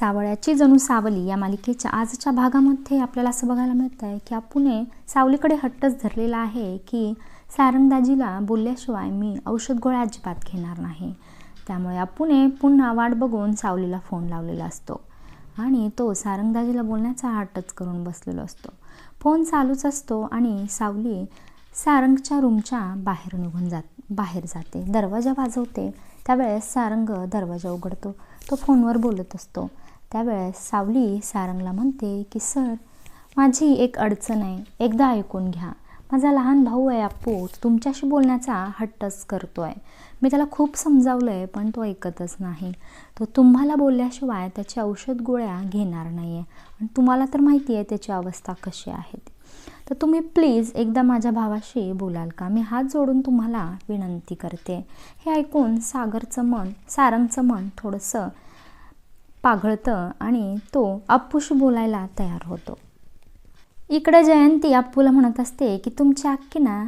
सावळ्याची जणू सावली या मालिकेच्या आजच्या भागामध्ये आपल्याला असं बघायला मिळतं आहे की आपूने सावलीकडे हट्टच धरलेला आहे की सारंगदाजीला बोलल्याशिवाय मी औषध गोळ्या अजिबात घेणार नाही. त्यामुळे आपुणे पुन्हा वाट बघून सावलीला फोन लावलेला असतो आणि तो सारंगदाजीला बोलण्याचा हट्टच करून बसलेलो असतो. फोन चालूच असतो आणि सावली सारंगच्या रूमच्या बाहेर निघून जात बाहेर जाते. दरवाजा वाजवते. त्यावेळेस सारंग दरवाजा उघडतो. तो फोनवर बोलत असतो. त्यावेळेस सावली सारंगला म्हणते की सर माझी एक अडचण आहे. एकदा ऐकून घ्या. माझा लहान भाऊ आहे अप्पू. तुमच्याशी बोलण्याचा हट्टच करतो आहे मी त्याला खूप समजावलं आहे पण तो ऐकतच नाही. तो तुम्हाला बोलल्याशिवाय त्याची औषध गोळ्या घेणार नाही आहे आणि तुम्हाला तर माहिती आहे त्याची अवस्था कशी आहे. ती तर तुम्ही प्लीज एकदा माझ्या भावाशी बोलाल का? मी हात जोडून तुम्हाला विनंती करते. हे ऐकून सागरचं मन सारंगचं मन थोडंसं पाघळतं आणि तो अप्पूशी बोलायला तयार होतो. इकडं जयंती अप्पूला म्हणत असते की तुमची अक्की ना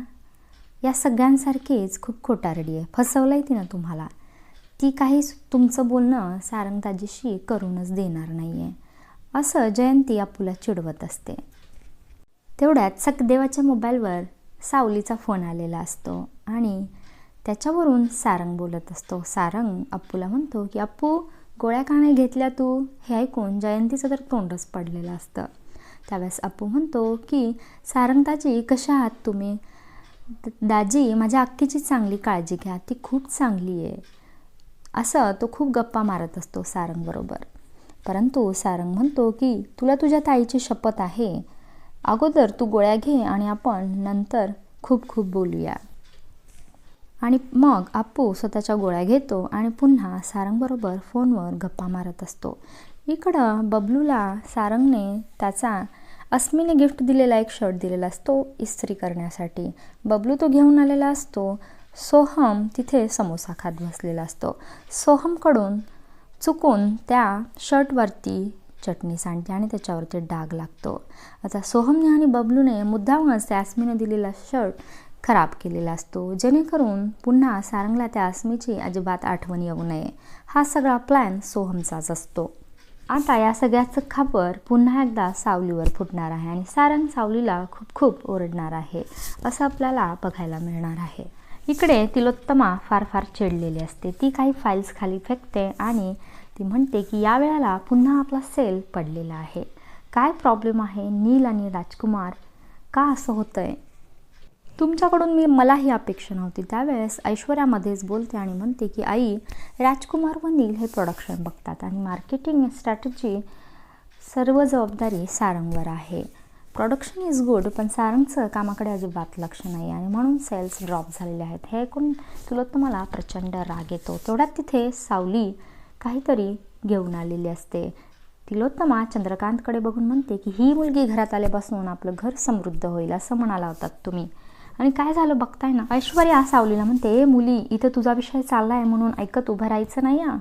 या सगळ्यांसारखीच खूप खोटारडी आहे. फसवलं आहे तिनं तुम्हाला. ती काही तुमचं बोलणं सारंगदाजीशी करूनच देणार नाही आहे असं जयंती अप्पूला चिडवत असते. तेवढ्यात सकदेवाच्या मोबाईलवर सावलीचा फोन आलेला असतो आणि त्याच्यावरून सारंग बोलत असतो. सारंग अप्पूला म्हणतो की अप्पू गोळ्या का नाही घेतल्या तू? हे ऐकून जयंतीचं तर तोंडच पडलेलं असतं. त्यावेळेस अप्पू म्हणतो की सारंगताजी कशा आहात तुम्ही? दाजी माझ्या अक्कीची चांगली काळजी घ्या. ती खूप चांगली आहे. असं तो खूप गप्पा मारत असतो सारंगबरोबर परंतु सारंग म्हणतो की तुला तुझ्या ताईची शपथ आहे. अगोदर तू गोळ्या घे आणि आपण नंतर खूप खूप बोलूया. आणि मग आपू स्वतःच्या गोळ्या घेतो आणि पुन्हा सारंगबरोबर फोनवर गप्पा मारत असतो. इकडं बबलूला सारंगने त्याचा अस्मीने गिफ्ट दिलेला एक शर्ट दिलेला असतो इस्त्री करण्यासाठी. बबलू तो घेऊन आलेला असतो. सोहम तिथे समोसा खात बसलेला असतो. सोहमकडून चुकून त्या शर्टवरती चटणी सांडते आणि त्याच्यावरती डाग लागतो. आता सोहमने आणि बबलूने मुद्दामच त्या दिलेला शर्ट खराब केलेला असतो. जेणेकरून पुन्हा सारंगला त्या आसमीची अजिबात आठवण येऊ नये. हा सगळा प्लॅन सोहमचाच असतो. आता या सगळ्याचं खापर पुन्हा एकदा सावलीवर फुटणार आहे आणि सारंग सावलीला खूप खूप ओरडणार आहे असं आपल्याला बघायला मिळणार आहे. इकडे तिलोत्तमा फार फार चिडलेली असते. ती काही फाईल्स खाली फेकते आणि ती म्हणते की या वेळेला पुन्हा आपला सेल पडलेला आहे. काय प्रॉब्लेम आहे नील आणि राजकुमार? का असं होतं आहे तुमच्याकडून मी मला ही अपेक्षा नव्हती. त्यावेळेस ऐश्वर्यामध्येच बोलते आणि म्हणते की आई राजकुमार व नील हे प्रोडक्शन बघतात आणि मार्केटिंग स्ट्रॅटजी सर्व जबाबदारी सारंगवर आहे. प्रोडक्शन इज गुड पण सारंगचं कामाकडे अजिबात लक्ष नाही आणि म्हणून सेल्स ड्रॉप झालेले आहेत. हे ऐकून तुला तुम्हाला प्रचंड राग येतो. तेवढ्यात तिथे सावली काहीतरी घेऊन आलेली असते. तिलोत्तमा चंद्रकांतकडे बघून म्हणते की ही मुलगी घरात आल्यापासून आपलं घर समृद्ध होईल असं म्हणाला होतात तुम्ही. आणि काय झालं बघताय ना? ऐश्वर्या सावलीला म्हणते ए मुली इथं तुझा विषय चालला आहे म्हणून ऐकत उभं राहायचं नाही या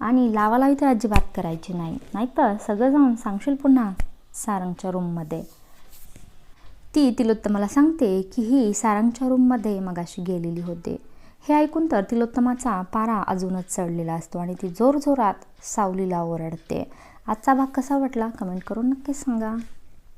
आणि लावाला इथे अजिबात करायची नाही. नाहीतर सगळं जाऊन सांगशील पुन्हा सारंगच्या रूममध्ये. ती तिलोत्तमाला सांगते की ही सारंगच्या रूममध्ये मगाशी गेलेली होते. हे ऐकून तर तिलोत्तमाचा पारा अजूनच चढलेला असतो आणि ती जोरजोरात सावलीला ओरडते. आजचा भाग कसा वाटला? कमेंट करून नक्की सांगा.